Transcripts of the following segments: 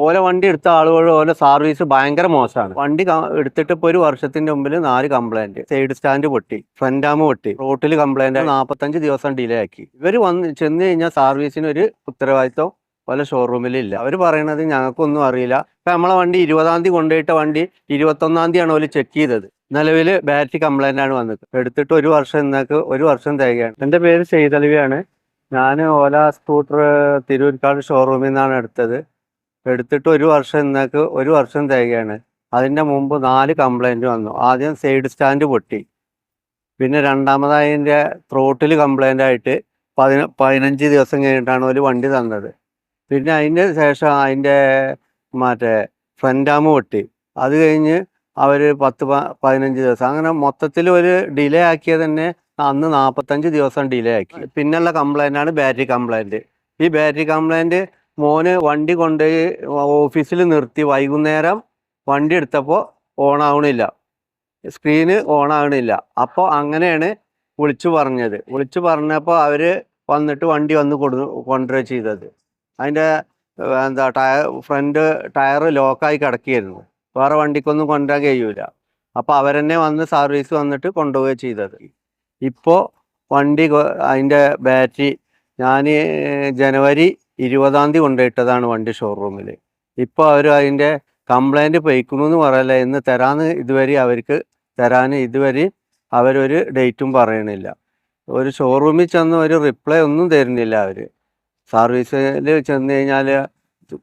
ഓല വണ്ടി എടുത്ത ആളുകൾ ഓല സർവീസ് ഭയങ്കര മോശമാണ്. വണ്ടി എടുത്തിട്ട് ഇപ്പൊ ഒരു വർഷത്തിന്റെ മുമ്പിൽ നാല് കംപ്ലൈന്റ് സൈഡ് സ്റ്റാൻഡ് പൊട്ടി ഫ്രണ്ട് പൊട്ടി റോട്ടിൽ കംപ്ലൈന്റ് നാപ്പത്തഞ്ച് ദിവസം ഡിലേ ആക്കി. ഇവർ വന്ന് ചെന്ന് കഴിഞ്ഞാൽ സർവീസിന് ഒരു ഉത്തരവാദിത്വം പല ഷോറൂമിലില്ല അവർ പറയണത് ഞങ്ങൾക്കൊന്നും അറിയില്ല. ഇപ്പൊ നമ്മളെ വണ്ടി ഇരുപതാം തീയതി കൊണ്ടുപോയിട്ട വണ്ടി ഇരുപത്തൊന്നാം തീയതിയാണ് ആണ് ചെക്ക് ചെയ്തത്. നിലവിൽ ബാറ്ററി കംപ്ലൈന്റ് ആണ് വന്നത്. എടുത്തിട്ട് ഒരു വർഷം ഇന്നേക്ക് ഒരു വർഷം തികയാണ്. എന്റെ പേര് ചെയ്തലവിയാണ് ഞാൻ ഓല സ്കൂട്ടർ തിരൂർക്കാട് ഷോറൂമിൽ നിന്നാണ് എടുത്തത്. എടുത്തിട്ട് ഒരു വർഷം ഇന്നേക്ക് ഒരു വർഷം തികയാണ്. അതിന്റെ മുമ്പ് നാല് കംപ്ലൈന്റ് വന്നു. ആദ്യം സൈഡ് സ്റ്റാൻഡ് പൊട്ടി. പിന്നെ രണ്ടാമതായി അതിന്റെ ത്രോട്ടിൽ കംപ്ലൈന്റ് ആയിട്ട് പതിന പതിനഞ്ച് ദിവസം കഴിഞ്ഞിട്ടാണ് ഒരു വണ്ടി തന്നത്. പിന്നെ അതിന് ശേഷം അതിന്റെ മറ്റേ ഫ്രണ്ട് പൊട്ടി. അത് കഴിഞ്ഞ് അവർ പത്ത് പതിനഞ്ച് ദിവസം. അങ്ങനെ മൊത്തത്തിൽ ഒരു ഡിലേ ആക്കിയത് തന്നെ അന്ന് നാൽപ്പത്തഞ്ച് ദിവസം ഡിലേ ആക്കി. പിന്നുള്ള കംപ്ലൈന്റ് ആണ് ബാറ്ററി കംപ്ലൈന്റ് ഈ ബാറ്ററി കംപ്ലൈന്റ് മോന് വണ്ടി കൊണ്ടുപോയി ഓഫീസിൽ നിർത്തി. വൈകുന്നേരം വണ്ടി എടുത്തപ്പോൾ ഓൺ ആവണില്ല സ്ക്രീന് ഓൺ ആവണില്ല അപ്പോൾ അങ്ങനെയാണ് വിളിച്ചു പറഞ്ഞത്. വിളിച്ചു പറഞ്ഞപ്പോൾ അവർ വന്നിട്ട് വണ്ടി വന്ന് കൊടു കൊണ്ടുവരിക ചെയ്തത്. അതിന്റെ എന്താ ടയർ ഫ്രണ്ട് ടയർ ലോക്കായി കിടക്കുകയായിരുന്നു വേറെ വണ്ടിക്കൊന്നും കൊണ്ടുവരാൻ കഴിയൂല. അപ്പോൾ അവരെന്നെ വന്ന് സർവീസ് വന്നിട്ട് കൊണ്ടുപോവുകയാണ് ചെയ്തത്. ഇപ്പോൾ വണ്ടി അതിന്റെ ബാറ്ററി ഞാൻ ജനുവരി ഇരുപതാം തീയതി കൊണ്ടുപോയിട്ടതാണ് വണ്ടി ഷോറൂമിൽ ഇപ്പോൾ അവർ അതിന്റെ കംപ്ലൈന്റ് എന്ന് പറയല്ല. ഇന്ന് തരാന്ന് ഇതുവരെ അവർക്ക് തരാൻ ഇതുവരെ അവരൊരു ഡേറ്റും പറയണില്ല. ഒരു ഷോറൂമിൽ ചെന്ന് ഒരു റിപ്ലൈ ഒന്നും തരുന്നില്ല അവർ സർവീസിൽ ചെന്ന് കഴിഞ്ഞാൽ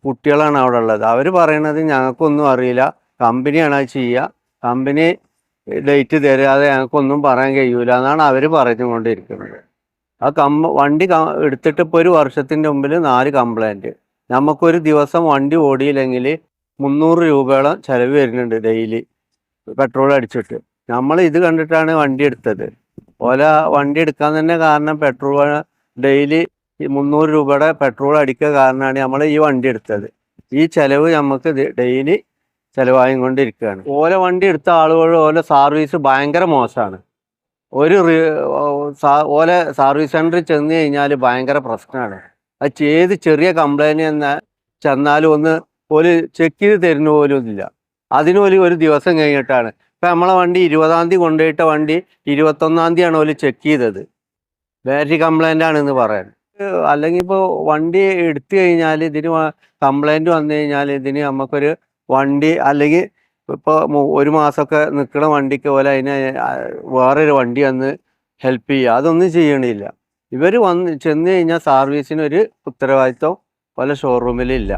കുട്ടികളാണ് അവിടെ ഉള്ളത്. അവർ പറയണത് ഞങ്ങൾക്കൊന്നും അറിയില്ല. കമ്പനിയാണ് അത് ചെയ്യുക. കമ്പനി ഡേറ്റ് തരാതെ ഞങ്ങൾക്കൊന്നും പറയാൻ കഴിയൂല എന്നാണ് അവർ പറഞ്ഞുകൊണ്ടിരിക്കുന്നത്. ആ കമ്പ വണ്ടി എടുത്തിട്ട് ഇപ്പോൾ ഒരു വർഷത്തിന്റെ മുമ്പിൽ നാല് കംപ്ലൈന്റ് നമുക്കൊരു ദിവസം വണ്ടി ഓടിയില്ലെങ്കിൽ മുന്നൂറ് രൂപയോളം ചിലവ് വരുന്നുണ്ട് ഡെയിലി പെട്രോൾ അടിച്ചിട്ട്. നമ്മൾ ഇത് കണ്ടിട്ടാണ് വണ്ടി എടുത്തത്. ഓല വണ്ടി എടുക്കാൻ തന്നെ കാരണം പെട്രോൾ ഡെയിലി മുന്നൂറ് രൂപയുടെ പെട്രോൾ അടിക്കുക കാരണമാണ് നമ്മൾ ഈ വണ്ടി എടുത്തത്. ഈ ചിലവ് നമുക്ക് ഡെയിലി ചിലവായും കൊണ്ടിരിക്കുകയാണ്. ഓല വണ്ടി എടുത്ത ആളുകൾ ഓല സർവീസ് ഭയങ്കര മോശമാണ്. ഒരു ഓല സർവീസ് സെന്ററിൽ ചെന്ന് കഴിഞ്ഞാൽ ഭയങ്കര പ്രശ്നമാണ് അത് ഏത് ചെറിയ കംപ്ലൈന്റ് എന്ന് ചെന്നാലും ഒന്ന് ഒരു ചെക്ക് ചെയ്ത് തരുന്ന പോലും ഇല്ല. അതിന് ഒരു ദിവസം കഴിഞ്ഞിട്ടാണ്. ഇപ്പം നമ്മളെ വണ്ടി ഇരുപതാം തീയതി കൊണ്ടുപോയിട്ട വണ്ടി ഇരുപത്തൊന്നാം ആണ് ഓൽ ചെക്ക് ചെയ്തത്. ബാറ്ററി കംപ്ലൈന്റ് ആണെന്ന് പറയാൻ. അല്ലെങ്കിൽ ഇപ്പോൾ വണ്ടി എടുത്തു കഴിഞ്ഞാൽ ഇതിന് കംപ്ലൈന്റ് വന്നു കഴിഞ്ഞാൽ ഇതിന് നമുക്കൊരു വണ്ടി അല്ലെങ്കിൽ ഇപ്പോൾ ഒരു മാസമൊക്കെ നിൽക്കുന്ന വണ്ടിക്ക് പോലെ അതിന് വേറൊരു വണ്ടി വന്ന് ഹെൽപ്പ് ചെയ്യുക. അതൊന്നും ചെയ്യണില്ല. ഇവർ വന്ന് ചെന്ന് കഴിഞ്ഞാൽ സർവീസിന് ഒരു ഉത്തരവാദിത്വം പല ഷോറൂമിലില്ല